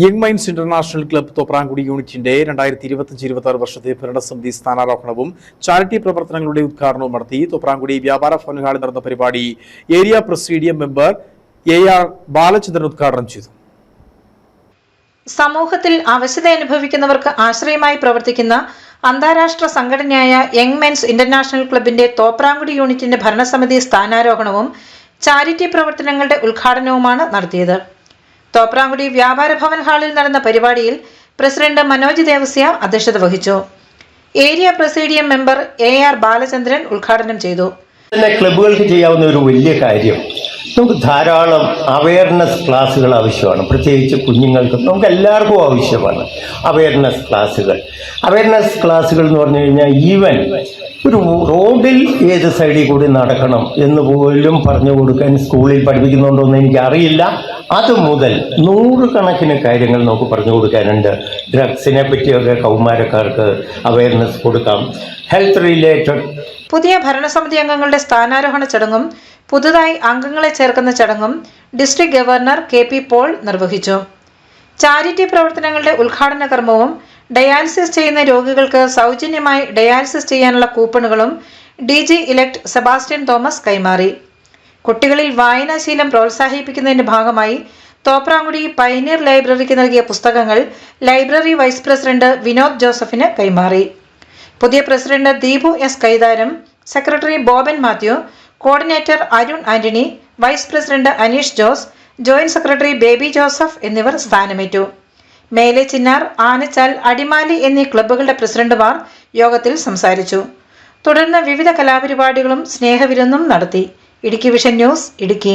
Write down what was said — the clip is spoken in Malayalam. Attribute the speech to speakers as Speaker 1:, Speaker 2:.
Speaker 1: Young minds international club Thoprankudi യൂണിറ്റിന്റെ രണ്ടായിരത്തി ഇരുപത്തിയഞ്ച് ഇരുപത്തി ആറ് വർഷത്തെ ഭരണസമിതി സ്ഥാനാരോഹണവും ചാരിറ്റി പ്രവർത്തനങ്ങളുടെ ഉദ്ഘാടനവും നടത്തി തോപ്രാങ്കുടി വ്യാപാര ഭവന ഹാളിൽ നടന്ന പരിപാടി area presidium member A R Balachandran ഉദ്ഘാടനം ചെയ്തു.
Speaker 2: സമൂഹത്തിൽ അവശത അനുഭവിക്കുന്നവർക്ക് ആശ്രയമായി പ്രവർത്തിക്കുന്ന അന്താരാഷ്ട്ര സംഘടനയായ യങ് മെൻസ് ഇന്റർനാഷണൽ ക്ലബിന്റെ തോപ്രാങ്കുടി യൂണിറ്റിന്റെ ഭരണസമിതി സ്ഥാനാരോഹണവും ചാരിറ്റി പ്രവർത്തനങ്ങളുടെ ഉദ്ഘാടനവുമാണ് നടത്തിയത്. തോപ്രാങ്കുടി വ്യാപാര ഭവൻ ഹാളിൽ നടന്ന പരിപാടിയിൽ പ്രസിഡന്റ് മനോജ് ദേവസ്യ അധ്യക്ഷത വഹിച്ചു. Area presidium member A R Balachandran ഉദ്ഘാടനം ചെയ്തു.
Speaker 3: ക്ലബുകൾക്ക് ചെയ്യാവുന്ന ഒരു വലിയ കാര്യം നമുക്ക് ധാരാളം അവയർനെസ് ക്ലാസ്സുകൾ ആവശ്യമാണ്. പ്രത്യേകിച്ച് കുഞ്ഞുങ്ങൾക്കും നമുക്ക് എല്ലാവർക്കും ആവശ്യമാണ് അവയർനെസ് ക്ലാസ്സുകൾ. അവയർനെസ് ക്ലാസ്സുകൾ എന്ന് പറഞ്ഞു കഴിഞ്ഞാൽ ഈവൻ ഒരു റോഡിൽ ഏത് സൈഡിൽ കൂടി നടക്കണം എന്ന് പോലും പറഞ്ഞു കൊടുക്കാൻ സ്കൂളിൽ പഠിപ്പിക്കുന്നുണ്ടോ എന്ന് എനിക്ക് അറിയില്ല അത് മുതൽ നൂറുകണക്കിന് കാര്യങ്ങൾ നമുക്ക് പറഞ്ഞു കൊടുക്കാനുണ്ട്. ഡ്രഗ്സിനെ പറ്റിയൊക്കെ കൗമാരക്കാർക്ക് അവയർനെസ് കൊടുക്കാം. ഹെൽത്ത് റിലേറ്റഡ്
Speaker 2: പുതിയ ഭരണസമിതി അംഗങ്ങളുടെ സ്ഥാനാരോഹണ ചടങ്ങും പുതുതായി അംഗങ്ങളെ ചേർക്കുന്ന ചടങ്ങും district governor K P Paul നിർവഹിച്ചു. ചാരിറ്റി പ്രവർത്തനങ്ങളുടെ ഉദ്ഘാടന കർമ്മവും ഡയാലിസിസ് ചെയ്യുന്ന രോഗികൾക്ക് സൗജന്യമായി ഡയാലിസിസ് ചെയ്യാനുള്ള കൂപ്പണുകളും D G elect Sebastian Thomas കൈമാറി. കുട്ടികളിൽ വായനാശീലം പ്രോത്സാഹിപ്പിക്കുന്നതിന്റെ ഭാഗമായി തോപ്രാങ്കുടി പൈനീർ ലൈബ്രറിക്ക് നൽകിയ പുസ്തകങ്ങൾ ലൈബ്രറി വൈസ് പ്രസിഡന്റ് വിനോദ് ജോസഫിന് കൈമാറി. പുതിയ president Deepu S Kaitharam secretary Boban Mathew coordinator Arun Antony vice president Aneesh Jose joint secretary Baby Joseph എന്നിവർ സ്ഥാനമേറ്റു. മേലെ ചിന്നാർ ആനച്ചാൽ അടിമാലി എന്നീ ക്ലബ്ബുകളുടെ പ്രസിഡന്റുമാർ യോഗത്തിൽ സംസാരിച്ചു. തുടർന്ന് വിവിധ കലാപരിപാടികളും സ്നേഹവിരുന്നും നടത്തി. Idukki vision news Idukki.